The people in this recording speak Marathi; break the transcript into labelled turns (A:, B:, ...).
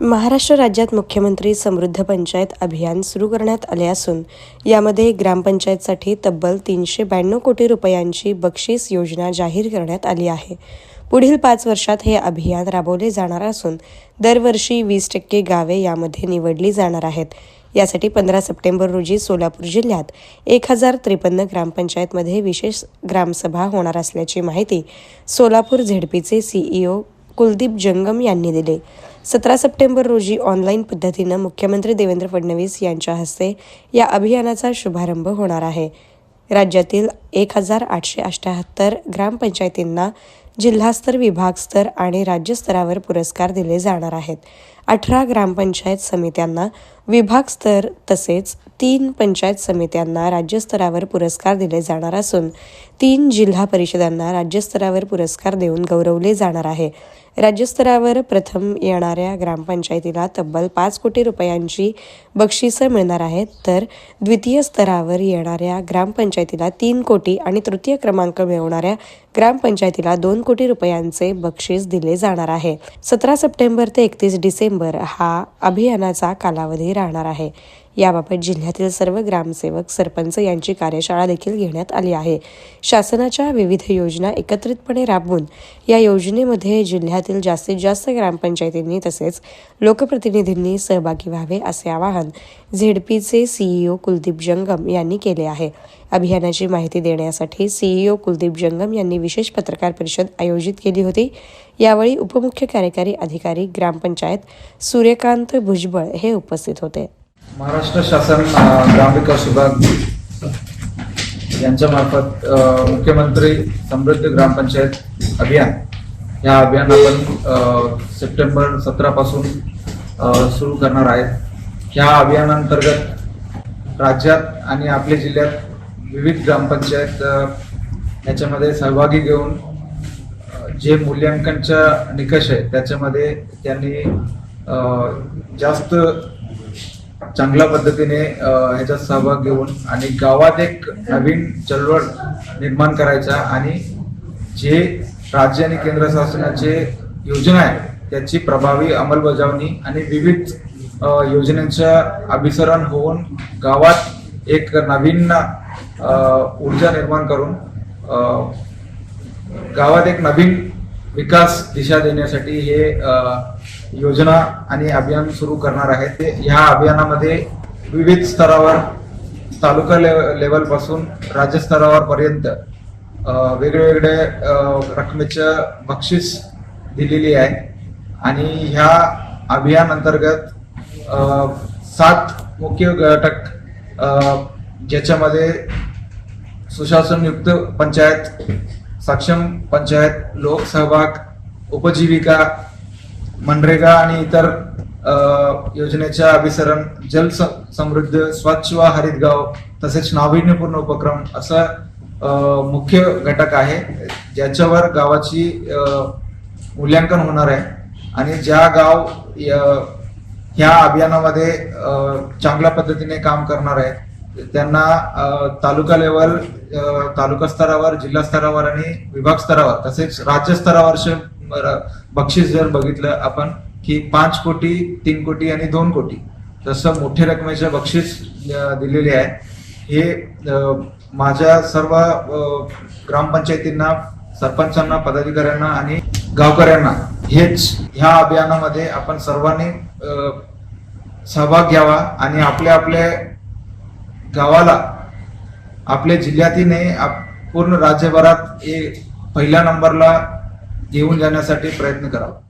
A: महाराष्ट्र राज्यात मुख्यमंत्री समृद्ध पंचायत अभियान सुरू करण्यात आले असून यामध्ये ग्रामपंचायतसाठी तब्बल तीनशे ब्याण्णव कोटी रुपयांची बक्षीस योजना जाहीर करण्यात आली आहे. पुढील पाच वर्षात हे अभियान राबवले जाणार असून दरवर्षी वीस टक्के गावे यामध्ये निवडली जाणार आहेत. यासाठी पंधरा सप्टेंबर रोजी सोलापूर जिल्ह्यात एक हजार त्रेपन्न ग्रामपंचायतमध्ये विशेष ग्रामसभा होणार असल्याची माहिती सोलापूर झेडपीचे सीईओ कुलदीप जंगम यांनी दिले. सतरा सप्टेंबर रोजी ऑनलाईन पद्धतीनं मुख्यमंत्री देवेंद्र फडणवीस यांच्या हस्ते या अभियानाचा शुभारंभ होणार आहे. राज्यातील एक हजार आठशे अठ्याहत्तर ग्रामपंचायतींना जिल्हास्तर विभागस्तर आणि राज्यस्तरावर पुरस्कार दिले जाणार आहेत. अठरा ग्रामपंचायत समित्यांना विभागस्तर तसेच तीन पंचायत समित्यांना राज्यस्तरावर पुरस्कार दिले जाणार असून तीन जिल्हा परिषदांना राज्यस्तरावर पुरस्कार देऊन गौरवले जाणार आहे. राज्यस्तरावर प्रथम येणाऱ्या ग्रामपंचायतीला तब्बल पाच कोटी रुपयांची बक्षिसं मिळणार आहेत तर द्वितीय स्तरावर येणाऱ्या ग्रामपंचायतीला तीन कोटी आणि तृतीय क्रमांक मिळवणाऱ्या ग्रामपंचायतीला दोन कोटी रुपयांचे बक्षीस दिले जाणार आहे. सतरा सप्टेंबर ते एकतीस डिसेंबर हा अभियानाचा कालावधी राहणार आहे. याबाबत जिल्ह्यातील सर्व ग्रामसेवक सरपंच यांची कार्यशाळा देखील घेण्यात आली आहे. शासनाच्या विविध योजना एकत्रितपणे राबवून या योजनेमध्ये जिल्ह्यातील जास्तीत जास्त ग्रामपंचायतींनी तसेच लोकप्रतिनिधींनी सहभागी व्हावे असे आवाहन झेडपीचे सीईओ कुलदीप जंगम यांनी केले आहे. अभियानाची माहिती देण्यासाठी सीईओ कुलदीप जंगम यांनी विशेष पत्रकार परिषद आयोजित केली होती. यावेळी उपमुख्य कार्यकारी अधिकारी ग्रामपंचायत सूर्यकांत भुजबळ हे उपस्थित होते.
B: महाराष्ट्र शासन ग्रामविकास विभाग यांच्यामार्फत मुख्यमंत्री समृद्ध ग्रामपंचायत अभियान या अभियान आपण सप्टेंबर सतरापासून सुरू करणार आहेत. ह्या अभियानांतर्गत राज्यात आणि आपल्या जिल्ह्यात विविध ग्रामपंचायत याच्यामध्ये सहभागी घेऊन जे मूल्यांकनच्या निकष आहे त्याच्यामध्ये त्यांनी जास्त चांगल्या पद्धतीने ह्याच्यात सहभाग घेऊन आणि गावात एक नवीन चळवळ निर्माण करायचा आणि जे राज्य आणि केंद्र शासनाचे योजना आहे त्याची प्रभावी अंमलबजावणी आणि विविध योजनांच्या अभिसरण होऊन गावात एक नवीन ऊर्जा निर्माण करून गावात एक नवीन विकास दिशा देण्यासाठी हे योजना आणि अभियान सुरू करणार आहे ते ह्या अभियानामध्ये विविध स्तरावर तालुका लेव लेवलपासून राज्यस्तरावरपर्यंत स्तरावर वेगळे रकमेचं बक्षीस दिलेली आहे. आणि ह्या अभियान अंतर्गत सात मुख्य घटक ज्याच्यामध्ये सुशासनयुक्त पंचायत सक्षम पंचायत लोकसहभाग उपजीविका मनरेगा आणि इतर योजनेच्या अभिसरण जल समृद्ध स्वच्छ व हरित गाव तसेच नाविन्यपूर्ण उपक्रम असं मुख्य घटक आहे. ज्याच्यावर गावाची मूल्यांकन होणार आहे. आणि ज्या गाव य- ह्या अभियानामध्ये चांगल्या पद्धतीने काम करणार आहे त्यांना तालुका लेवल तालुका स्तरावर जिल्हा स्तरावर आणि विभाग स्तरावर तसेच राज्य स्तरावर बक्षीस जर बघितलं आपण की पाच कोटी तीन कोटी आणि दोन कोटी तसं मोठ्या रकमेचे बक्षीस दिलेले आहे. हे माझ्या सर्व ग्रामपंचायतींना सरपंचांना पदाधिकाऱ्यांना आणि गावकऱ्यांना हेच ह्या अभियानामध्ये आपण सर्वांनी सहभाग घ्यावा आणि आपल्या आपल्या गावाला आपल्या जिल्ह्यातीने आप- पूर्ण राज्यभरात हे पहिल्या नंबरला घेऊन जाण्यासाठी प्रयत्न करावा.